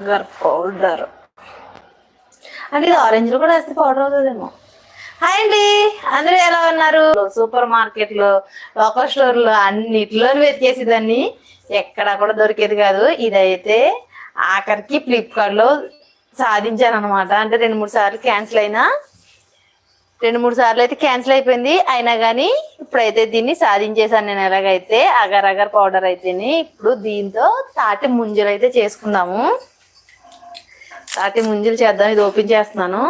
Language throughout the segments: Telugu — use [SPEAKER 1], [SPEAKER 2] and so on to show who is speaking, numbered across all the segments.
[SPEAKER 1] షుగర్ పౌడర్ అంటే ఇది ఆరెంజ్ కూడా వేస్తే పౌడర్ అవుతుందేమో. హాయ్ అండి. అందరూ ఎలా ఉన్నారు? సూపర్ మార్కెట్లో లోకల్ స్టోర్లో అన్నిటిలో వెతికేసి దాన్ని ఎక్కడా కూడా దొరికేది కాదు. ఇదైతే ఆఖరికి ఫ్లిప్కార్ట్లో సాధించాను అనమాట అంటే రెండు మూడు సార్లు క్యాన్సిల్ అయినా రెండు మూడు సార్లు అయితే క్యాన్సిల్ అయిపోయింది. అయినా కానీ ఇప్పుడైతే దీన్ని సాధించేసాను నేను. ఎలాగైతే అగర్ అగర్ పౌడర్ అయితేనే ఇప్పుడు దీంతో తాటి ముంజలు అయితే చేసుకుందాము. తాటి ముంజలు చేద్దాం ఇది ఓపెన్ చేస్తున్నాను.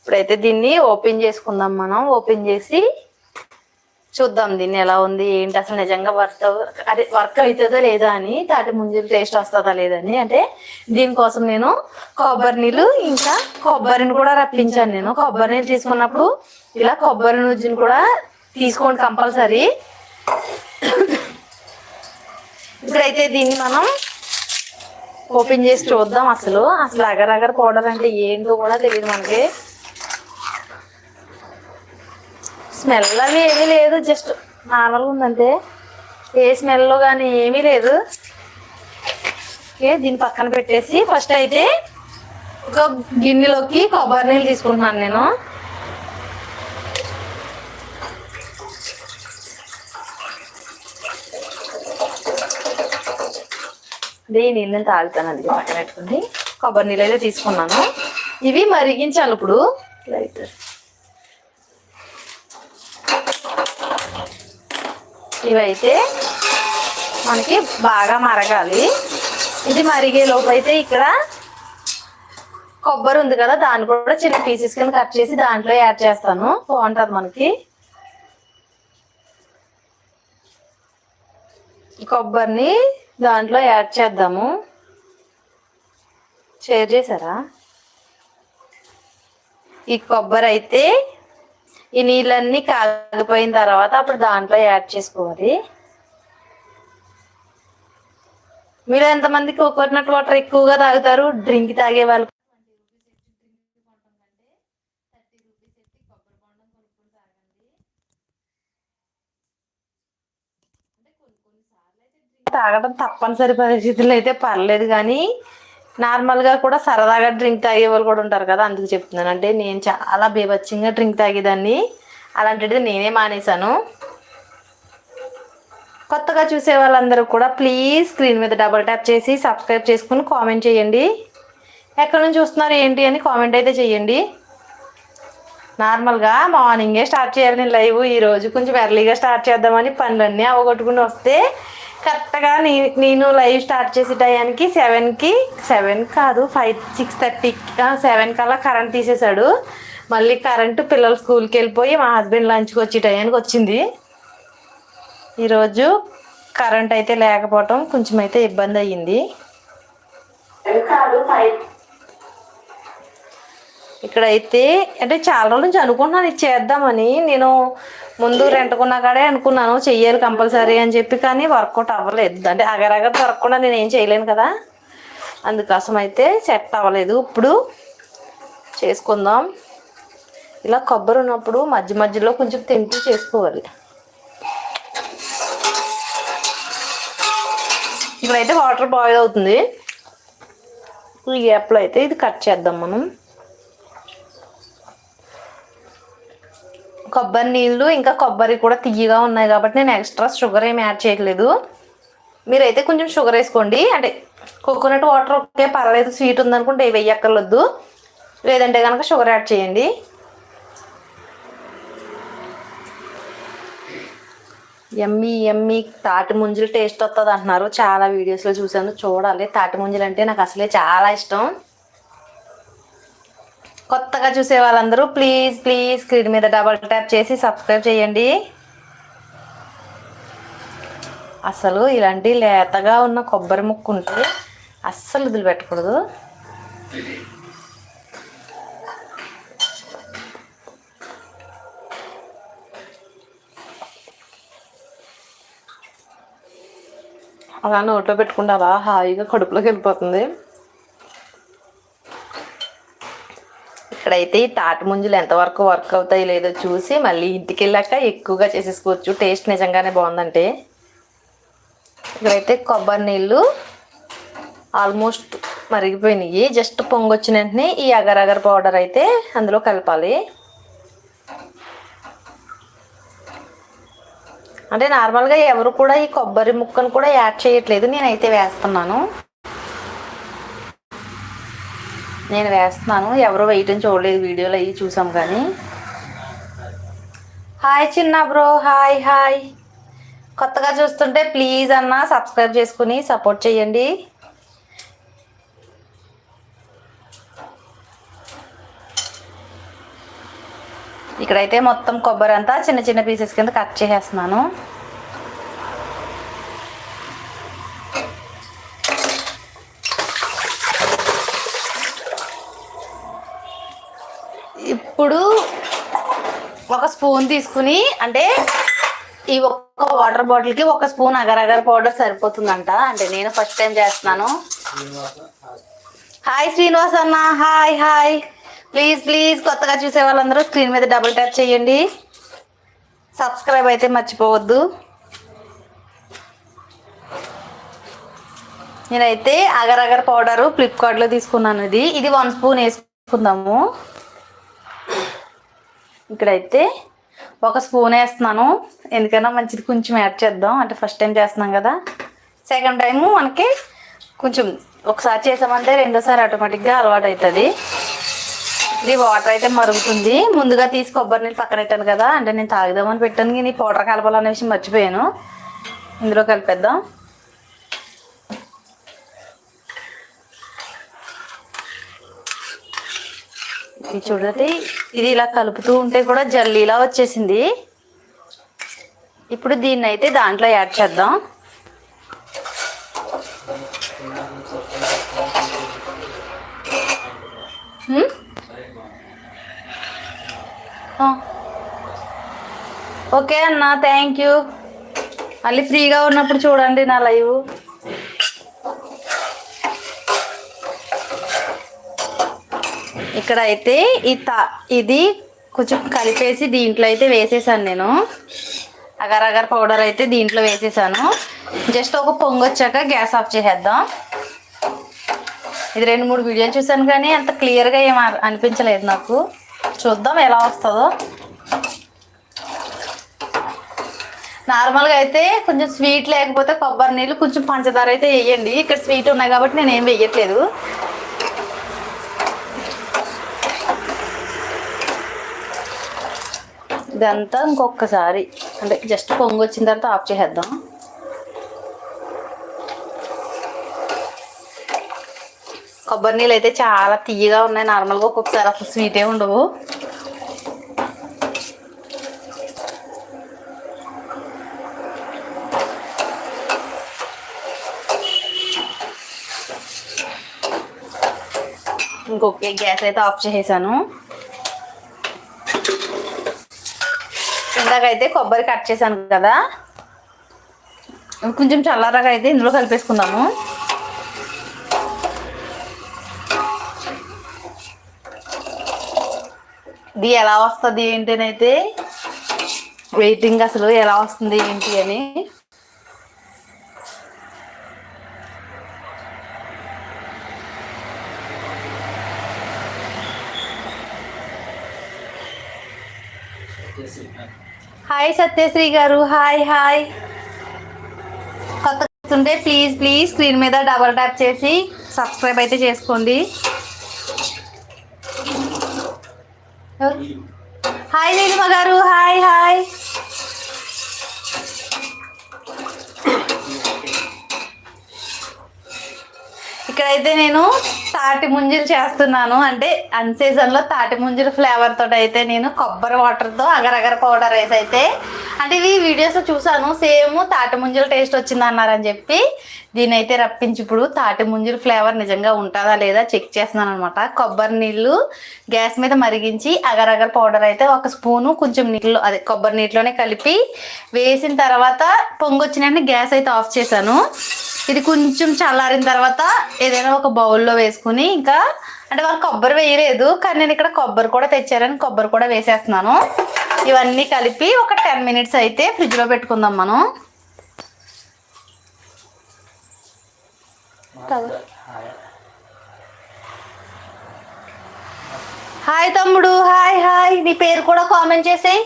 [SPEAKER 1] ఇప్పుడైతే దీన్ని ఓపెన్ చేసుకుందాం మనం. ఓపెన్ చేసి చూద్దాం దీన్ని ఎలా ఉంది ఏంటి అసలు నిజంగా వర్క్ అదే వర్క్ అవుతుందో లేదా అని తాటి ముంజలు టేస్ట్ వస్తుందా లేదని అంటే దీనికోసం నేను కొబ్బరి నీళ్ళు ఇంకా కొబ్బరిని కూడా రప్పించాను నేను. కొబ్బరి నీళ్ళు తీసుకున్నప్పుడు ఇలా కొబ్బరి నుజ్జుని కూడా తీసుకోండి కంపల్సరీ. ఇప్పుడైతే దీన్ని మనం ఓపెన్ చేసి చూద్దాం అసలు. అసలు అగర్ అగర్ పౌడర్ అంటే ఏంటో కూడా తెలియదు మనకి. స్మెల్ అవి ఏమీ లేదు జస్ట్ నార్మల్గా ఉందంటే ఏ స్మెల్ కానీ ఏమీ లేదు. ఓకే దీన్ని పక్కన పెట్టేసి ఫస్ట్ అయితే ఒక గిన్నెలోకి కొబ్బరి నీళ్ళు తీసుకుంటున్నాను నేను. అదే ఈ నీళ్ళని తాగుతాను అది పక్కన పెట్టుకుని కొబ్బరి నీళ్ళు అయితే తీసుకున్నాను. ఇవి మరిగించాలి ఇప్పుడు. లైటర్ ఇవైతే మనకి బాగా మరగాలి. ఇది మరిగే లోపు అయితే ఇక్కడ కొబ్బరి ఉంది కదా దాన్ని కూడా చిన్న పీసెస్ కింద కట్ చేసి దాంట్లో యాడ్ చేస్తాను. బాగుంటుంది మనకి. ఈ కొబ్బరిని దాంట్లో యాడ్ చేద్దాము. షేర్ చేశారా? ఈ కొబ్బరి అయితే ఈ నీళ్ళన్నీ కాగిపోయిన తర్వాత అప్పుడు దాంట్లో యాడ్ చేసుకోవాలి. మీరు ఎంతమంది కోకోనట్ వాటర్ ఎక్కువగా తాగుతారు? డ్రింక్ తాగే వాళ్ళు తాగడం తప్పనిసరి పరిస్థితుల్లో అయితే పర్లేదు కానీ నార్మల్గా కూడా సరదాగా డ్రింక్ తాగే వాళ్ళు కూడా ఉంటారు కదా అందుకు చెప్తున్నాను. అంటే నేను చాలా బీభత్సంగా డ్రింక్ తాగేదాన్ని. అలాంటిది నేనే మానేశాను. కొత్తగా చూసే వాళ్ళందరూ కూడా ప్లీజ్ స్క్రీన్ మీద డబుల్ ట్యాప్ చేసి సబ్స్క్రైబ్ చేసుకుని కామెంట్ చేయండి. ఎక్కడి నుంచి చూస్తున్నారు ఏంటి అని కామెంట్ అయితే చేయండి. నార్మల్గా మార్నింగే స్టార్ట్ చేయాలి నేను లైవ్. ఈరోజు కొంచెం ఎర్లీగా స్టార్ట్ చేద్దామని పనులన్నీ అవగొట్టుకుని వస్తే కరెక్ట్గా నీ నేను లైవ్ స్టార్ట్ చేసే టయానికి సెవెన్కి సెవెన్ కాదు ఫైవ్ సిక్స్ థర్టీ సెవెన్ కల్లా కరెంట్ తీసేశాడు. మళ్ళీ కరెంటు పిల్లలు స్కూల్కి వెళ్ళిపోయి మా హస్బెండ్ లంచ్కి వచ్చే టయానికి వచ్చింది. ఈరోజు కరెంట్ అయితే లేకపోవటం కొంచెం అయితే ఇబ్బంది అయ్యింది. ఇక్కడైతే అంటే చాలా రోజుల నుంచి అనుకుంటున్నాను ఇది చేద్దామని. నేను ముందు రెంట్కున్నా కాడే అనుకున్నాను చెయ్యాలి కంపల్సరీ అని చెప్పి కానీ వర్కౌట్ అవ్వలేదు. అంటే అగరగర దొరకకుండా నేను ఏం చేయలేను కదా. అందుకోసం అయితే సెట్ అవ్వలేదు. ఇప్పుడు చేసుకుందాం. ఇలా కొబ్బరి ఉన్నప్పుడు మధ్య మధ్యలో కొంచెం తెంపి చేసుకోవాలి. ఇప్పుడైతే వాటర్ బాయిల్ అవుతుంది. ఈ గ్యాప్లో అయితే ఇది కట్ చేద్దాం మనం. కొబ్బరి నీళ్ళు ఇంకా కొబ్బరి కూడా తియ్యగా ఉన్నాయి కాబట్టి నేను ఎక్స్ట్రా షుగర్ ఏమి యాడ్ చేయట్లేదు. మీరైతే కొంచెం షుగర్ వేసుకోండి. అంటే కోకోనట్ వాటర్ ఒకే పర్లేదు స్వీట్ ఉందనుకుంటే వెయ్యక్కర్లొద్దు లేదంటే కనుక షుగర్ యాడ్ చేయండి. ఎమ్మి ఎమ్మి తాటి ముంజులు టేస్ట్ వస్తుంది అంటున్నారు చాలా వీడియోస్లో చూశాను చూడాలి. తాటి ముంజలు అంటే నాకు అసలే చాలా ఇష్టం. కొత్తగా చూసే వాళ్ళందరూ ప్లీజ్ ప్లీజ్ స్క్రీన్ మీద డబల్ ట్యాప్ చేసి సబ్స్క్రైబ్ చేయండి. అసలు ఇలాంటి లేతగా ఉన్న కొబ్బరి ముక్కు ఉంటే అస్సలు వదిలిపెట్టకూడదు. అలా నోట్లో పెట్టుకుంటే అలా హాయిగా కడుపులోకి వెళ్ళిపోతుంది. ఇక్కడైతే ఈ తాటి ముంజులు ఎంతవరకు వర్క్ అవుతాయి లేదో చూసి మళ్ళీ ఇంటికి వెళ్ళాక ఎక్కువగా చేసేసుకోవచ్చు. టేస్ట్ నిజంగానే బాగుందంటే. ఇక్కడైతే కొబ్బరి నీళ్ళు ఆల్మోస్ట్ మరిగిపోయినాయి. జస్ట్ పొంగొచ్చిన వెంటనే ఈ అగర్ అగర్ పౌడర్ అయితే అందులో కలపాలి. అంటే నార్మల్గా ఎవరు కూడా ఈ కొబ్బరి ముక్కను కూడా యాడ్ చేయట్లేదు. నేనైతే వేస్తున్నాను. నేను వేస్తున్నాను. ఎవరు వేయటం చూడలేదు వీడియోలో అవి చూసాం కానీ. హాయ్ చిన్న బ్రో హాయ్ హాయ్ కొత్తగా చూస్తుంటే ప్లీజ్ అన్న సబ్స్క్రైబ్ చేసుకుని సపోర్ట్ చేయండి. ఇక్కడైతే మొత్తం కొబ్బరి అంతా చిన్న చిన్న పీసెస్ కింద కట్ చేసేస్తున్నాను. ఇప్పుడు ఒక స్పూన్ తీసుకుని అంటే ఈ ఒక్క వాటర్ బాటిల్కి ఒక స్పూన్ అగర్ అగర్ పౌడర్ సరిపోతుందంట. అంటే నేను ఫస్ట్ టైం చేస్తున్నాను. హాయ్ శ్రీనివాస్ అన్న హాయ్ హాయ్. ప్లీజ్ ప్లీజ్ కొత్తగా చూసే వాళ్ళందరూ స్క్రీన్ మీద డబుల్ ట్యాప్ చేయండి. సబ్స్క్రైబ్ అయితే మర్చిపోవద్దు. నేనైతే అగర్ అగర్ పౌడరు ఫ్లిప్కార్ట్లో తీసుకున్నాను ఇది. ఇది వన్ స్పూన్ వేసుకుందాము. ఇక్కడైతే ఒక స్పూన్ వేస్తున్నాను. ఎందుకైనా మంచిది కొంచెం యాడ్ చేద్దాం. అంటే ఫస్ట్ టైం చేస్తున్నాం కదా. సెకండ్ టైము మనకి కొంచెం ఒకసారి చేసామంటే రెండోసారి ఆటోమేటిక్గా అలవాటు అవుతుంది ఇది వాటర్ అయితే మరుగుతుంది. ముందుగా తీసి కొబ్బరి నీళ్ళు పక్కన పెట్టాను కదా. అంటే నేను తాగుదామని పెట్టాను. కానీ పౌడర్ కలపాలనే విషయం మర్చిపోయాను. ఇందులో కలిపేద్దాం. ఇది చూడండి. ఇది ఇలా కలుపుతూ ఉంటే కూడా జల్లీలా వచ్చేసింది. ఇప్పుడు దీన్ని అయితే దాంట్లో యాడ్ చేద్దాం. ఓకే అన్న థ్యాంక్ యూ మళ్ళీ ఫ్రీగా ఉన్నప్పుడు చూడండి నా లైవ్. ఇక్కడ అయితే ఈ తా ఇది కొంచెం కలిపేసి దీంట్లో అయితే వేసేసాను నేను. అగర్ అగర్ పౌడర్ అయితే దీంట్లో వేసేసాను. జస్ట్ ఒక పొంగు వచ్చాక గ్యాస్ ఆఫ్ చేసేద్దాం. ఇది రెండు మూడు వీడియోలు చూసాను కానీ అంత క్లియర్గా ఏం అనిపించలేదు నాకు. చూద్దాం ఎలా వస్తుందో. నార్మల్గా అయితే కొంచెం స్వీట్ లేకపోతే కొబ్బరి నీళ్ళు కొంచెం పంచదార అయితే వేయండి. ఇక్కడ స్వీట్ ఉన్నాయి కాబట్టి నేను ఏం వేయట్లేదు. ఇదంతా ఇంకొకసారి అంటే జస్ట్ పొంగు వచ్చిన తర్వాత ఆఫ్ చేసేద్దాం. కొబ్బరి నీళ్ళు అయితే చాలా తీయగా ఉన్నాయి. నార్మల్గా ఒక్కొక్కసారి అసలు స్వీటే ఉండవు. ఇంకొక గ్యాస్ అయితే ఆఫ్ చేసేసాను. ఇందాకైతే కొబ్బరి కట్ చేశాను కదా. కొంచెం చల్లారగా అయితే ఇందులో కలిపేసుకుందాము. ఇది ఎలా వస్తుంది ఏంటి అని అయితే వెయిటింగ్ అసలు ఎలా వస్తుంది ఏంటి అని. హాయ్ సత్యశ్రీ గారు హాయ్ హాయ్ కొత్త ఉంటే ప్లీజ్ ప్లీజ్ స్క్రీన్ మీద డబల్ ట్యాప్ చేసి సబ్స్క్రైబ్ అయితే చేసుకోండి. హాయ్ నీలిమ గారు హాయ్ హాయ్ ఇక్కడైతే నేను తాటి ముంజలు చేస్తున్నాను. అంటే అన్ సీజన్లో తాటి ముంజలు ఫ్లేవర్ తోటి అయితే నేను కొబ్బరి వాటర్తో అగరగర పౌడర్ వేసి అయితే అంటే ఇవి వీడియోస్లో చూసాను. సేమ్ తాటి ముంజలు టేస్ట్ వచ్చింది అన్నారని చెప్పి దీని అయితే రప్పించి ఇప్పుడు తాటి ముంజలు ఫ్లేవర్ నిజంగా ఉంటుందా లేదా చెక్ చేస్తున్నాను అనమాట కొబ్బరి నీళ్ళు గ్యాస్ మీద మరిగించి అగరగర పౌడర్ అయితే ఒక స్పూను కొంచెం నీళ్ళు అదే కొబ్బరి నీటిలోనే కలిపి వేసిన తర్వాత పొంగొచ్చిన గ్యాస్ అయితే ఆఫ్ చేశాను. ఇది కొంచెం చల్లారిన తర్వాత ఏదైనా ఒక బౌల్లో వేసుకుని ఇంకా అంటే వాళ్ళు కొబ్బరి వేయలేదు కానీ నేను ఇక్కడ కొబ్బరి కూడా తెచ్చారని కొబ్బరి కూడా వేసేస్తున్నాను. ఇవన్నీ కలిపి ఒక టెన్ మినిట్స్ అయితే ఫ్రిడ్జ్లో పెట్టుకుందాం మనం. హాయ్ తమ్ముడు హాయ్ హాయ్. నీ పేరు కూడా కామెంట్ చేసేయి.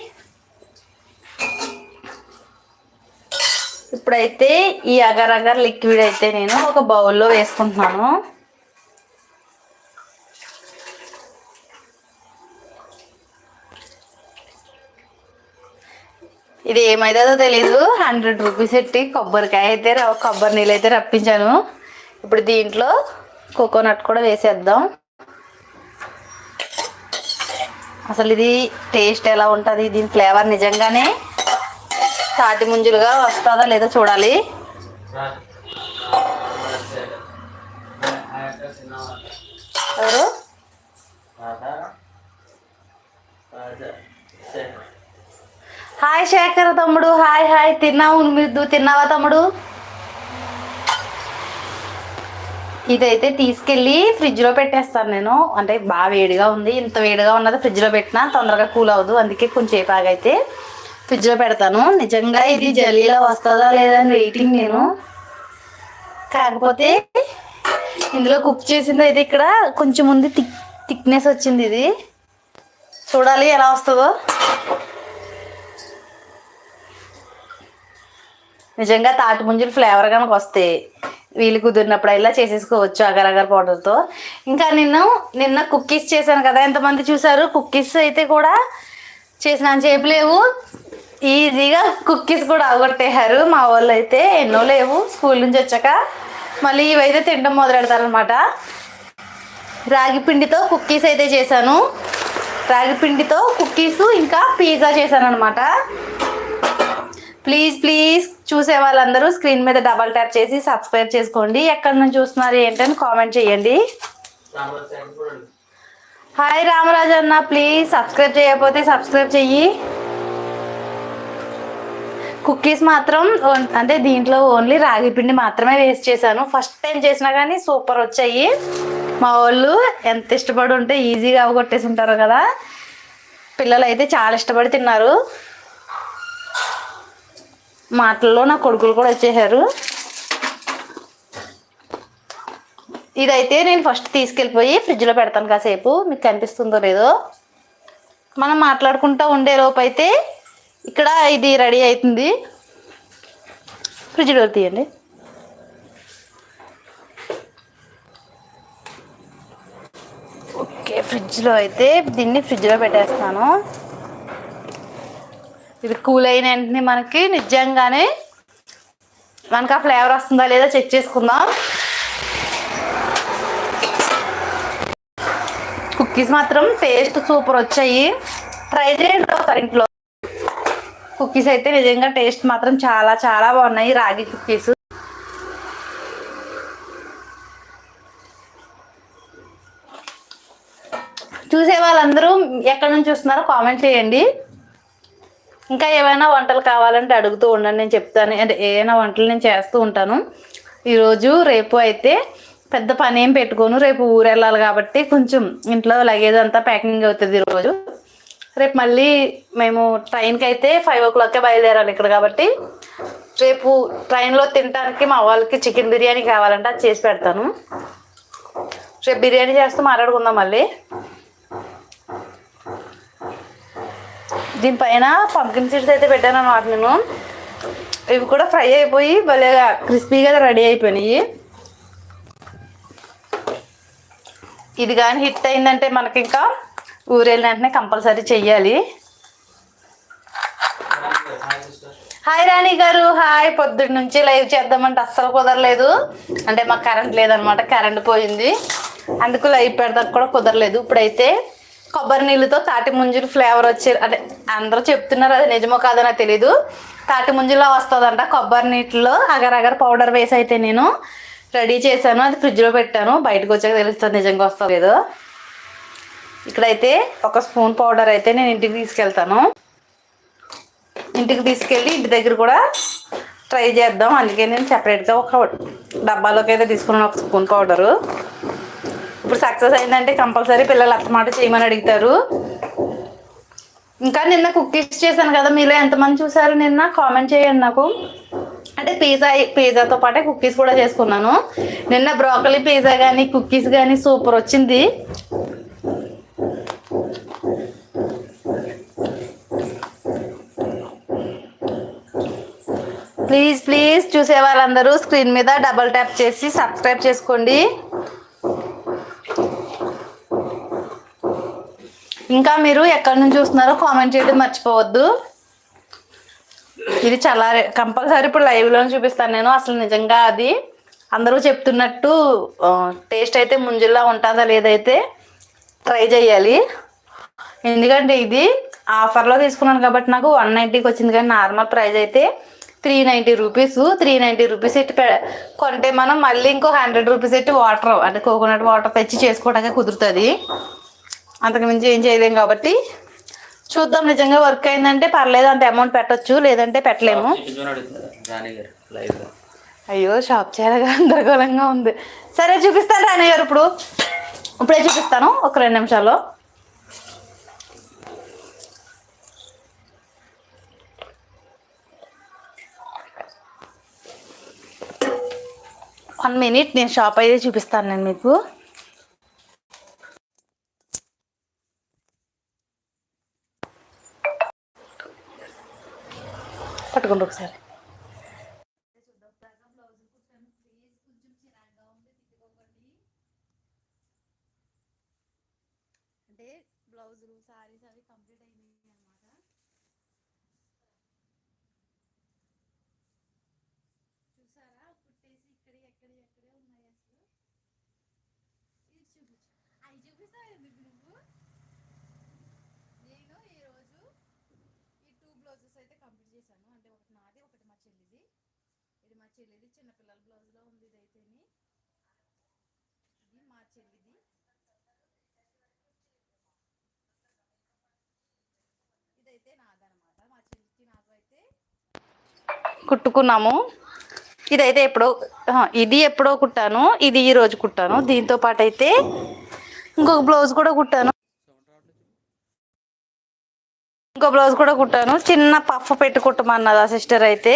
[SPEAKER 1] ఇప్పుడైతే ఈ అగర్ అగర్ లిక్విడ్ అయితే నేను ఒక బౌల్లో వేసుకుంటున్నాను. ఇది ఏమైతుందో తెలీదు. హండ్రెడ్ రూపీస్ ఎట్టి కొబ్బరికాయ అయితే కొబ్బరి నీళ్ళు అయితే రప్పించాను. ఇప్పుడు దీంట్లో కోకోనట్ కూడా వేసేద్దాం. అసలు ఇది టేస్ట్ ఎలా ఉంటుంది? దీని ఫ్లేవర్ నిజంగానే తాటి ముంజులుగా వస్తుందా లేదో చూడాలి. ఎవరు? హాయ్ శేఖర్ తమ్ముడు హాయ్ హాయ్. తిన్నావు మీరు తిన్నావా తమ్ముడు? ఇదైతే తీసుకెళ్ళి ఫ్రిడ్జ్లో పెట్టేస్తాను నేను. అంటే బాగా వేడిగా ఉంది. ఇంత వేడిగా ఉన్నది ఫ్రిడ్జ్లో పెట్టినా తొందరగా కూల్ అవ్వదు. అందుకే కొంచెం ఆగైతే. ఫ్రిడ్జ్లో పెడతాను. నిజంగా ఇది జల్లీలో వస్తుందా లేదా అని వెయిటింగ్ నేను. కాకపోతే ఇందులో కుక్ చేసింది అయితే ఇక్కడ కొంచెం ఉంది థిక్ థిక్నెస్ వచ్చింది ఇది. చూడాలి ఎలా వస్తుందో. నిజంగా తాటి ముంజులు ఫ్లేవర్ కనుక వస్తే వీలు కుదిరినప్పుడు ఇలా చేసేసుకోవచ్చు అగర్ అగర్ పౌడర్తో ఇంకా నిన్న నిన్న కుక్కీస్ చేశాను కదా ఎంతమంది చూసారు కుక్కీస్ అయితే కూడా చేసినాను చేయలేవు లేవు. ఈజీగా కుక్కీస్ కూడా అవగొట్టేశారు మా వాళ్ళు అయితే ఎన్నో లేవు. స్కూల్ నుంచి వచ్చాక మళ్ళీ ఇవైతే తినడం మొదలు పెడతారనమాట రాగి పిండితో కుక్కీస్ అయితే చేశాను. రాగి పిండితో కుక్కీస్ ఇంకా పిజ్జా చేశాను అనమాట ప్లీజ్ ప్లీజ్ చూసే వాళ్ళందరూ స్క్రీన్ మీద డబల్ ట్యాప్ చేసి సబ్స్క్రైబ్ చేసుకోండి. ఎక్కడి నుంచి చూస్తున్నారు ఏంటని కామెంట్ చేయండి. హాయ్ రామరాజు అన్న. ప్లీజ్ సబ్స్క్రైబ్ చేయకపోతే సబ్స్క్రైబ్ చెయ్యి. కుక్కీస్ మాత్రం అంటే దీంట్లో ఓన్లీ రాగి పిండి మాత్రమే వేస్ట్ చేశాను. ఫస్ట్ టైం చేసినా కానీ సూపర్ వచ్చాయి. మా వాళ్ళు ఎంత ఇష్టపడి ఉంటే ఈజీగా అవగొట్టేసి ఉంటారు కదా. పిల్లలు అయితే చాలా ఇష్టపడి తిన్నారు. మాటల్లో నా కొడుకులు కూడా వచ్చేసారు. ఇదైతే నేను ఫస్ట్ తీసుకెళ్ళిపోయి ఫ్రిడ్జ్లో పెడతాను కాసేపు. మీకు కనిపిస్తుందో లేదో. మనం మాట్లాడుకుంటూ ఉండే లోపు అయితే ఇక్కడ ఇది రెడీ అవుతుంది. ఫ్రిడ్జ్ డోర్ తీయండి. ఓకే ఫ్రిడ్జ్లో అయితే దీన్ని ఫ్రిడ్జ్లో పెట్టేస్తాను. ఇది కూల్ అయిన వెంటనే మనకి నిజంగానే మనకు ఆ ఫ్లేవర్ వస్తుందా లేదా చెక్ చేసుకుందాం. కుక్కీస్ మాత్రం టేస్ట్ సూపర్ వచ్చాయి. ట్రై చేయండి ఒకసారి ఇంట్లో. కుక్కీస్ అయితే నిజంగా టేస్ట్ మాత్రం చాలా చాలా బాగున్నాయి. రాగి కుక్కీస్. చూసే వాళ్ళందరూ ఎక్కడి నుంచి చూస్తున్నారో కామెంట్ చేయండి. ఇంకా ఏమైనా వంటలు కావాలంటే అడుగుతూ ఉండండి. నేను చెప్తాను. అంటే ఏమైనా వంటలు నేను చేస్తూ ఉంటాను. ఈరోజు రేపు అయితే పెద్ద పని ఏం పెట్టుకోను. రేపు ఊరు వెళ్ళాలి కాబట్టి కొంచెం ఇంట్లో లగేజ్ అంతా ప్యాకింగ్ అవుతుంది ఈరోజు. రేపు మళ్ళీ మేము ట్రైన్కి అయితే ఫైవ్ ఓ క్లాక్కే బయలుదేరాలి ఇక్కడ కాబట్టి రేపు ట్రైన్లో తినడానికి మా వాళ్ళకి చికెన్ బిర్యానీ కావాలంటే అది చేసి పెడతాను. రేపు బిర్యానీ చేస్తూ మాట్లాడుకుందాం మళ్ళీ. దీనిపైన పంకిన్ సీడ్స్ అయితే పెట్టాను అనమాట నేను. ఇవి కూడా ఫ్రై అయిపోయి భలేగా క్రిస్పీగా రెడీ అయిపోయినాయి. ఇది కానీ హిట్ అయిందంటే మనకి ఇంకా ఊరు వెళ్ళిన వెంటనే కంపల్సరీ చెయ్యాలి. హాయ్ రాణి గారు హాయ్. పొద్దున్న నుంచి లైవ్ చేద్దామంటే అస్సలు కుదరలేదు. అంటే మాకు కరెంట్ లేదనమాట కరెంట్ పోయింది. అందుకు లైవ్ పెడదాం కూడా కుదరలేదు. ఇప్పుడైతే కొబ్బరి నీళ్ళతో తాటి ముంజులు ఫ్లేవర్ వచ్చే అంటే అందరూ చెప్తున్నారు అది నిజమో కాదో నాకు తెలీదు. తాటి ముంజులో వస్తుందంట కొబ్బరి నీటిలో అగర్ అగర్ పౌడర్ వేసి అయితే నేను రెడీ చేశాను. అది ఫ్రిడ్జ్లో పెట్టాను. బయటకు వచ్చాక తెలుస్తుంది నిజంగా వస్తుందో ఏదో ఇక్కడైతే ఒక స్పూన్ పౌడర్ అయితే నేను ఇంటికి తీసుకెళ్తాను. ఇంటికి తీసుకెళ్ళి ఇంటి దగ్గర కూడా ట్రై చేద్దాం. అందుకే నేను సెపరేట్గా ఒక డబ్బాలోకి అయితే తీసుకున్నాను ఒక స్పూన్ పౌడరు. ఇప్పుడు సక్సెస్ అయిందంటే కంపల్సరీ పిల్లలు అత్తమాట చేయమని అడుగుతారు. ఇంకా నిన్న కుక్కీస్ చేశాను కదా మీలో ఎంతమంది చూసారు నిన్న? కామెంట్ చేయండి నాకు. అంటే పిజ్జా పిజ్జాతో పాటే కుక్కీస్ కూడా చేసుకున్నాను. నిన్న బ్రోకలీ పిజ్జా కానీ కుక్కీస్ కానీ సూపర్ వచ్చింది. ప్లీజ్ ప్లీజ్ చూసే వాళ్ళందరూ స్క్రీన్ మీద డబల్ ట్యాప్ చేసి సబ్స్క్రైబ్ చేసుకోండి. ఇంకా మీరు ఎక్కడి నుంచి చూస్తున్నారో కామెంట్ చేయడం మర్చిపోవద్దు. ఇది చాలా కంపల్సరీ ఇప్పుడు లైవ్లో చూపిస్తాను నేను అసలు నిజంగా అది. అందరూ చెప్తున్నట్టు టేస్ట్ అయితే ముంజుల్లా ఉంటుందా లేదైతే ట్రై చేయాలి. ఎందుకంటే ఇది ఆఫర్లో తీసుకున్నాను కాబట్టి నాకు వన్ నైంటీకి వచ్చింది కానీ నార్మల్ ప్రైస్ అయితే three ninety rupees three ninety rupees ఎట్టి పె కొంటే మనం మళ్ళీ ఇంకో హండ్రెడ్ రూపీస్ ఎట్టి వాటర్ అంటే కోకోనట్ వాటర్ తెచ్చి చేసుకోవడానికి కుదురుతుంది. అంతకు మించి ఏం చేయలేం కాబట్టి చూద్దాం నిజంగా వర్క్ అయిందంటే పర్లేదు అంత అమౌంట్ పెట్టొచ్చు లేదంటే పెట్టలేము. అయ్యో షాప్ చేయాలి గందరగోళంగా ఉంది. సరే చూపిస్తాను రాణి గారు ఇప్పుడు. ఇప్పుడే చూపిస్తాను ఒక రెండు నిమిషాల్లో. వన్ మినిట్ నేను షాప్ అయితే చూపిస్తాను నేను మీకు. పట్టుకోండి ఒకసారి అంటే బ్లౌజులు సారీస్ అవి కంప్లీట్ అయినాయి అనమాట చూసారా కుట్టేసి ఇక్కడ ఎక్కడ ఎక్కడే ఉన్నాయి అసలు ఇది చూపించు అవి చూపిస్తావు ఎందుకు నువ్వు నేను ఈరోజు ఈ టూ బ్లౌజెస్ అయితే కంప్లీట్ చేశాను అంటే ఒకటి నాది ఒకటి మా చెల్లిది. ఇది మా చెల్లిది చిన్నపిల్లల బ్లౌజ్లో ఉంది ఇదైతేని. ఇది మా చెల్లిది. ఇదైతే నాదనమాట మా చెల్లికి నాకు అయితే కుట్టుకున్నాము. ఇదైతే ఎప్పుడో ఇది ఎప్పుడో కుట్టాను ఇది ఈరోజు కుట్టాను. దీంతో పాటు అయితే ఇంకొక బ్లౌజ్ కూడా కుట్టాను. ఇంకో బ్లౌజ్ కూడా కుట్టాను. చిన్న పఫ్ పెట్టి కుట్టమన్నది ఆ సిస్టర్ అయితే.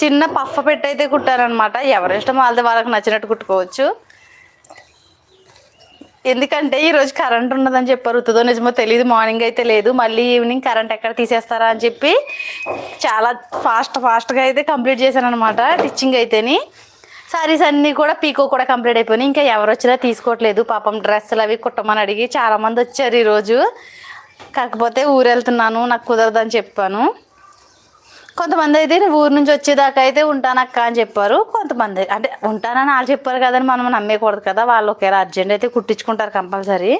[SPEAKER 1] చిన్న పఫ్ పెట్టి అయితే కుట్టారనమాట ఎవరి ఇష్టం వాళ్ళది వాళ్ళకి నచ్చినట్టు కుట్టుకోవచ్చు. ఎందుకంటే ఈరోజు కరెంట్ ఉన్నదని చెప్పారు. ఉత్తదో నిజమో తెలియదు మార్నింగ్ అయితే లేదు. మళ్ళీ ఈవినింగ్ కరెంట్ ఎక్కడ తీసేస్తారా అని చెప్పి చాలా ఫాస్ట్ ఫాస్ట్గా అయితే కంప్లీట్ చేశాను అనమాట టిచ్చింగ్ అయితేని. సారీస్ అన్నీ కూడా పీకో కూడా కంప్లీట్ అయిపోయినాయి. ఇంకా ఎవరు వచ్చినా తీసుకోవట్లేదు. పాపం డ్రెస్సులు అవి కుట్టమని అడిగి చాలామంది వచ్చారు ఈరోజు కాకపోతే ఊరు వెళ్తున్నాను నాకు కుదరదని చెప్పాను. కొంతమంది అయితే నేను ఊరు నుంచి వచ్చేదాకా అయితే ఉంటానక్క అని చెప్పారు. కొంతమంది అంటే ఉంటానని వాళ్ళు చెప్పారు కదని మనం నమ్మేయకూడదు కదా. వాళ్ళు ఒకేలా అర్జెంట్ అయితే కుట్టించుకుంటారు కంపల్సరీ.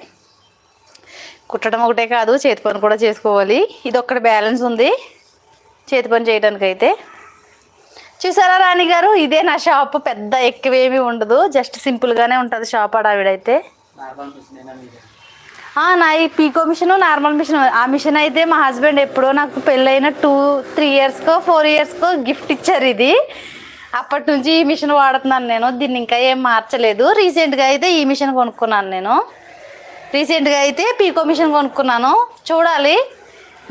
[SPEAKER 1] కుట్టడం ఒకటే కాదు చేతి పని కూడా చేసుకోవాలి. ఇది ఒక్కటి బ్యాలెన్స్ ఉంది. చేతి పని చేయడానికైతే. చూసారా రాణి గారు? ఇదే నా షాప్. పెద్ద ఎక్కువేమీ ఉండదు. జస్ట్ సింపుల్గానే ఉంటుంది షాప్ ఆడావిడైతే. నా ఈ పీకో మిషన్ నార్మల్ మిషన్. ఆ మిషన్ అయితే మా హస్బెండ్ ఎప్పుడో నాకు పెళ్ళైన టూ త్రీ ఇయర్స్కో ఫోర్ ఇయర్స్కో గిఫ్ట్ ఇచ్చారు ఇది. అప్పటి నుంచి ఈ మిషన్ వాడుతున్నాను నేను. దీన్ని ఇంకా ఏం మార్చలేదు. రీసెంట్గా అయితే ఈ మిషన్ కొనుక్కున్నాను నేను. రీసెంట్గా అయితే పీకో మిషన్ కొనుక్కున్నాను. చూడాలి.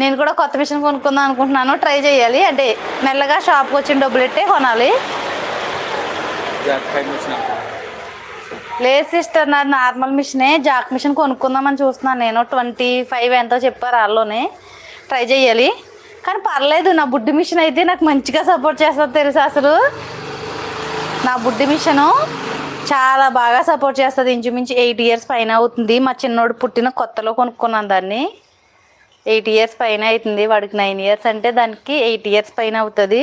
[SPEAKER 1] నేను కూడా కొత్త మిషన్ కొనుక్కుందాం అనుకుంటున్నాను. ట్రై చేయాలి. అంటే మెల్లగా షాప్కి వచ్చిన డబ్బులు ఎట్టే కొనాలి లేదు సిస్టర్ నాది నార్మల్ మిషనే జాక్ మిషన్ కొనుక్కుందామని చూస్తున్నాను నేను. ట్వంటీ ఫైవ్ ఎంతో చెప్పారు వాళ్ళలోనే ట్రై చేయాలి. కానీ పర్లేదు నా బుడ్డి మిషన్ అయితే నాకు మంచిగా సపోర్ట్ చేస్తుంది తెలుసా అసలు. నా బుడ్డి మిషను చాలా బాగా సపోర్ట్ చేస్తుంది. ఇంచుమించు ఎయిట్ ఇయర్స్ పైన అవుతుంది. మా చిన్నోడు పుట్టిన కొత్తలో కొనుక్కున్నాను దాన్ని. ఎయిట్ ఇయర్స్ పైన అవుతుంది. వాడికి నైన్ ఇయర్స్ అంటే దానికి ఎయిట్ ఇయర్స్ పైన అవుతుంది.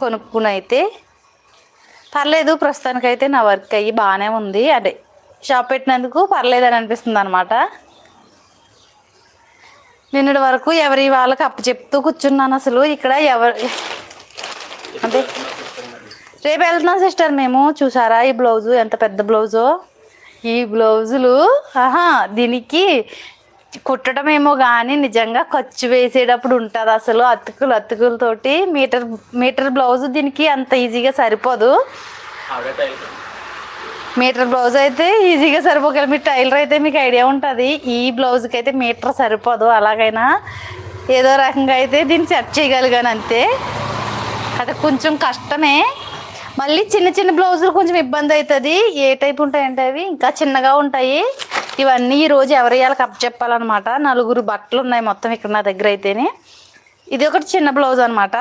[SPEAKER 1] కొనుక్కుని అయితే పర్లేదు ప్రస్తుతానికైతే నా వర్క్ అయ్యి బాగానే ఉంది. అదే షాప్ పెట్టినందుకు పర్లేదు అని అనిపిస్తుంది అనమాట నిన్నటి వరకు ఎవరి వాళ్ళకి అప్పు చెప్తూ కూర్చున్నాను అసలు. ఇక్కడ ఎవరు అంటే రేపు వెళ్తున్నాం సిస్టర్ మేము. చూసారా ఈ బ్లౌజు? ఎంత పెద్ద బ్లౌజో? ఈ బ్లౌజులు ఆహా దీనికి కుట్టడం ఏమో కానీ నిజంగా ఖర్చు వేసేటప్పుడు ఉంటుంది అసలు అతుకులు అతుకులతోటి. మీటర్ మీటర్ బ్లౌజ్ దీనికి అంత ఈజీగా సరిపోదు. మీటర్ బ్లౌజ్ అయితే ఈజీగా సరిపోగలరు మీరు టైలర్ అయితే మీకు ఐడియా ఉంటుంది ఈ బ్లౌజ్కి అయితే మీటర్ సరిపోదు అలాగైనా ఏదో రకంగా అయితే దీన్ని సెట్ చేయగలిగాను అంతే. అది కొంచెం కష్టమే. మళ్ళీ చిన్న చిన్న బ్లౌజులు కొంచెం ఇబ్బంది అవుతుంది. ఏ టైప్ ఉంటాయంటే అవి? ఇంకా చిన్నగా ఉంటాయి. ఇవన్నీ ఈ రోజు ఎవరి వాళ్ళకి అప్ చెప్పాలన్నమాట. నలుగురు బట్టలు ఉన్నాయి మొత్తం ఇక్కడ నా దగ్గర అయితేనే. ఇది ఒకటి చిన్న బ్లౌజ్ అనమాట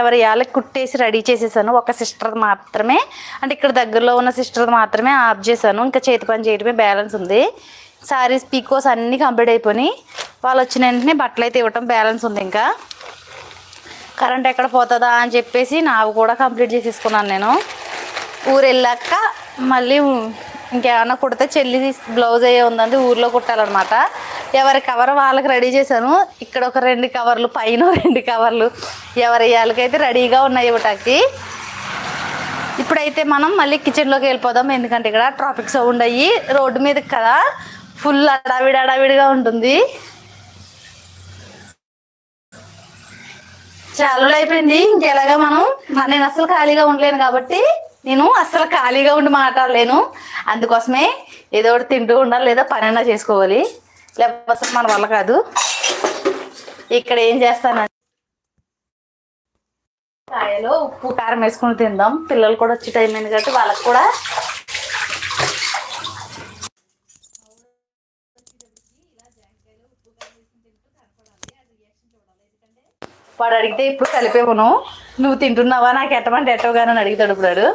[SPEAKER 1] ఎవరి వాళ్ళకి కుట్టేసి రెడీ చేసేసాను. ఒక సిస్టర్ మాత్రమే. అంటే ఇక్కడ దగ్గరలో ఉన్న సిస్టర్ మాత్రమే ఆఫ్ చేశాను. ఇంకా చేతి పని చేయడమే బ్యాలెన్స్ ఉంది. సారీస్ పీకోస్ అన్నీ కంప్లీట్ అయిపోయి వాళ్ళు వచ్చిన వెంటనే బట్టలు అయితే ఇవ్వటం బ్యాలెన్స్ ఉంది ఇంకా. కరెంట్ ఎక్కడ పోతుందా అని చెప్పేసి నావి కూడా కంప్లీట్ చేసేసుకున్నాను నేను. ఊరు వెళ్ళాక మళ్ళీ ఇంకేమైనా కుడితే చెల్లి బ్లౌజ్ అయ్యే ఉందంటే ఊర్లో కుట్టాలన్నమాట. ఎవరి కవర్ వాళ్ళకి రెడీ చేశాను. ఇక్కడ ఒక రెండు కవర్లు పైన రెండు కవర్లు ఎవరి వాళ్ళకైతే రెడీగా ఉన్నాయి ఇవ్వటానికి. ఇప్పుడైతే మనం మళ్ళీ కిచెన్లోకి వెళ్ళిపోదాం. ఎందుకంటే ఇక్కడ ట్రాఫిక్ సౌండ్ అయ్యి రోడ్డు మీదకి కదా ఫుల్ అడావిడి అడావిడిగా ఉంటుంది. చాలా అయిపోయింది. ఇంకెలాగా మనం? నేను అసలు ఖాళీగా ఉండలేను కాబట్టి నేను అసలు ఖాళీగా ఉండి మాట్లాడలేను. అందుకోసమే ఏదో ఒకటి తింటూ ఉండాలి లేదా పని అయినా చేసుకోవాలి. లేకపోతే మన వల్ల కాదు. ఇక్కడ ఏం చేస్తానంటే కాయలో ఉప్పు కారం వేసుకుని తిందాం. పిల్లలు కూడా వచ్చే టైం అయింది కాబట్టి వాళ్ళకి కూడా వాడు అడిగితే ఇప్పుడు కలిపేమను. నువ్వు తింటున్నావా? నాకు ఎట్టమంటే ఎట్టవుగాను అని అడుగుతాడు ఇప్పుడు వాడు.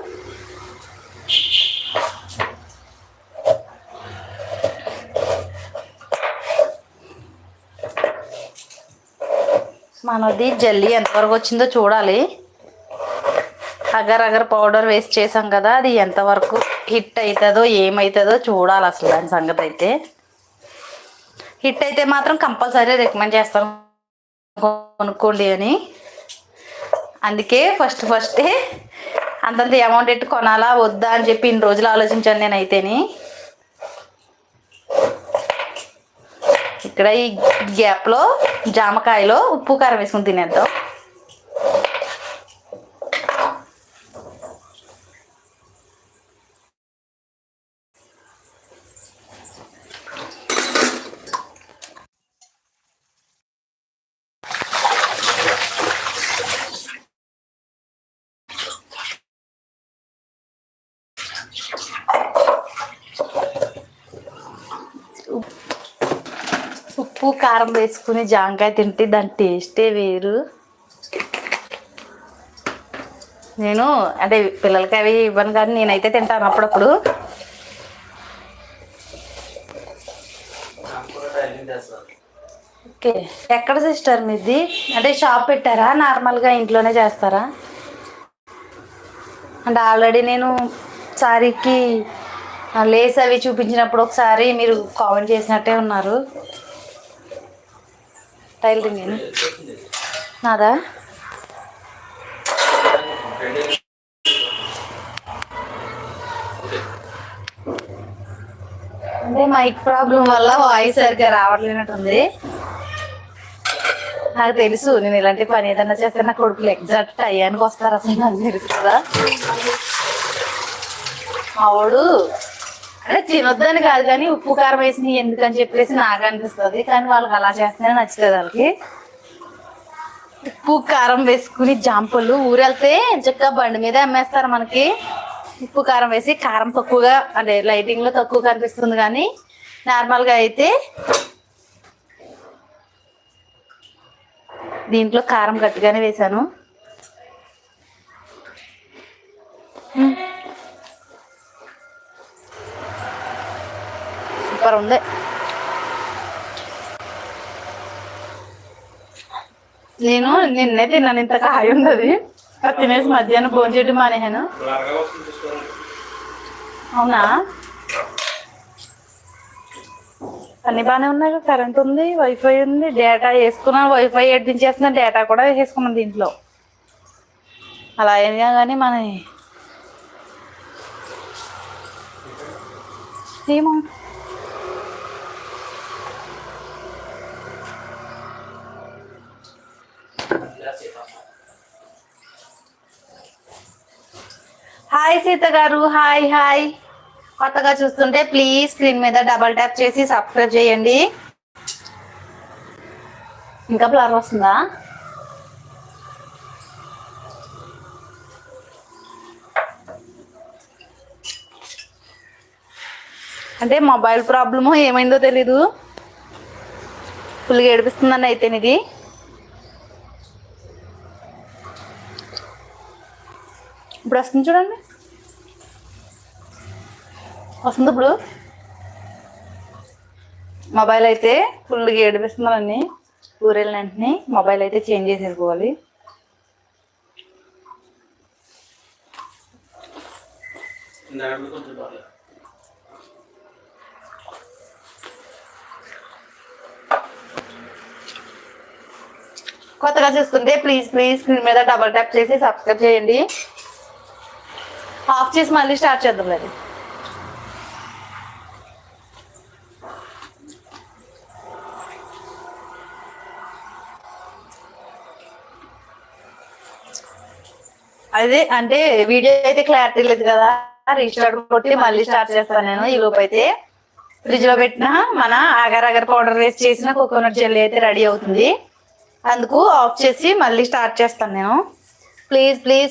[SPEAKER 1] మనది జల్లీ ఎంతవరకు వచ్చిందో చూడాలి. అగర్ అగర్ పౌడర్ వేస్ట్ చేసాం కదా అది ఎంతవరకు హిట్ అవుతుందో ఏమవుతుందో చూడాలి అసలు దాని సంగతి అయితే హిట్ అయితే మాత్రం కంపల్సరీ రికమెండ్ చేస్తాను. కొనుక్కోండి అని. అందుకే ఫస్ట్ ఫస్టే అంతంత అమౌంట్ ఎట్టు కొనాలా వద్దా అని చెప్పి ఇన్ని రోజులు ఆలోచించాను నేను ఇక్కడ ఈ గ్యాప్లో జామకాయలో ఉప్పు కారం వేసుకుని తినేద్దాం ఉప్పు కారం వేసుకుని జాంకాయ తింటే దాని టేస్టే వేరు. నేను అంటే పిల్లలకి అవి ఇవ్వను కానీ నేనైతే తింటాను అప్పుడప్పుడు. ఓకే. ఎక్కడ సిస్టర్ మీది? అంటే షాప్ పెట్టారా? నార్మల్గా ఇంట్లోనే చేస్తారా? అంటే ఆల్రెడీ నేను సారీకి లేస్ అవి చూపించినప్పుడు ఒకసారి మీరు కామెంట్ చేసినట్టే ఉన్నారు. టైలరింగ్ అని నాదా? అంటే మైక్ ప్రాబ్లం వల్ల వాయిస్ సరిగ్గా రావట్లేనట్టుంది. నాకు తెలుసు నేను ఇలాంటి పని ఏదైనా చేస్తే నా కొడుకులు ఎగ్జాక్ట్ టయానికి వస్తారు అసలు నాకు తెలుసు కదా. మావాడు అంటే తినొద్దని కాదు కానీ ఉప్పు కారం వేసి ఎందుకని చెప్పేసి నాకు అనిపిస్తుంది. కానీ వాళ్ళకి అలా చేస్తేనే నచ్చుతుంది వాళ్ళకి. ఉప్పు కారం వేసుకుని జాంపలు ఊరెళ్తే చక్కగా బండి మీద అమ్మేస్తారు మనకి. ఉప్పు కారం వేసి కారం తక్కువగా అంటే లైటింగ్లో తక్కువ కనిపిస్తుంది కానీ నార్మల్గా అయితే దీంట్లో కారం గట్టిగానే వేశాను. సూపర్ ఉంది. నేను నిన్నే తిన్నాను ఇంత కాయ ఉన్నది అది తినేసి మధ్యాహ్నం ఫోన్ చేయడం మానేహాను అవునా? అన్ని బాగానే ఉన్నాయి కరెంట్ ఉంది వైఫై ఉంది డేటా వేసుకున్నాను వైఫై ఎడ్డించేస్తున్నా డేటా కూడా వేసుకున్నాను దీంట్లో. అలా అయినా కానీ మన ఏమో. హాయ్ సీత గారు హాయ్ హాయ్. కొత్తగా చూస్తుంటే ప్లీజ్ స్క్రీన్ మీద డబల్ ట్యాప్ చేసి సబ్స్క్రైబ్ చేయండి. ఇంకా బ్లర్ వస్తుందా? అంటే మొబైల్ ప్రాబ్లమో ఏమైందో తెలీదు. ఫుల్గా ఏడిపిస్తుందని అయితే ఇప్పుడు వస్తుంది చూడండి. వస్తుంది ఇప్పుడు. మొబైల్ అయితే ఫుల్గా ఏడిపిస్తున్నారని ఊరెళ్ళిన వెంటనే మొబైల్ అయితే చేంజ్ చేసి వెళ్ళిపోవాలి కొత్తగా చూస్తుంటే ప్లీజ్ ప్లీజ్ స్క్రీన్ మీద డబల్ ట్యాప్ చేసి సబ్స్క్రైబ్ చేయండి. ఆఫ్ చేసి మళ్ళీ స్టార్ట్ చేద్దాం లేదు అదే అంటే వీడియో అయితే క్లారిటీ లేదు కదా. రీస్టార్ట్ కొట్టి మళ్ళీ స్టార్ట్ చేస్తాను నేను. ఈ లోపు అయితే ఫ్రిడ్జ్లో పెట్టిన మన అగర్ అగర్ పౌడర్ వేసి చేసిన కోకోనట్ జెల్లీ అయితే రెడీ అవుతుంది. అందుకు ఆఫ్ చేసి మళ్ళీ స్టార్ట్ చేస్తాను నేను. Please please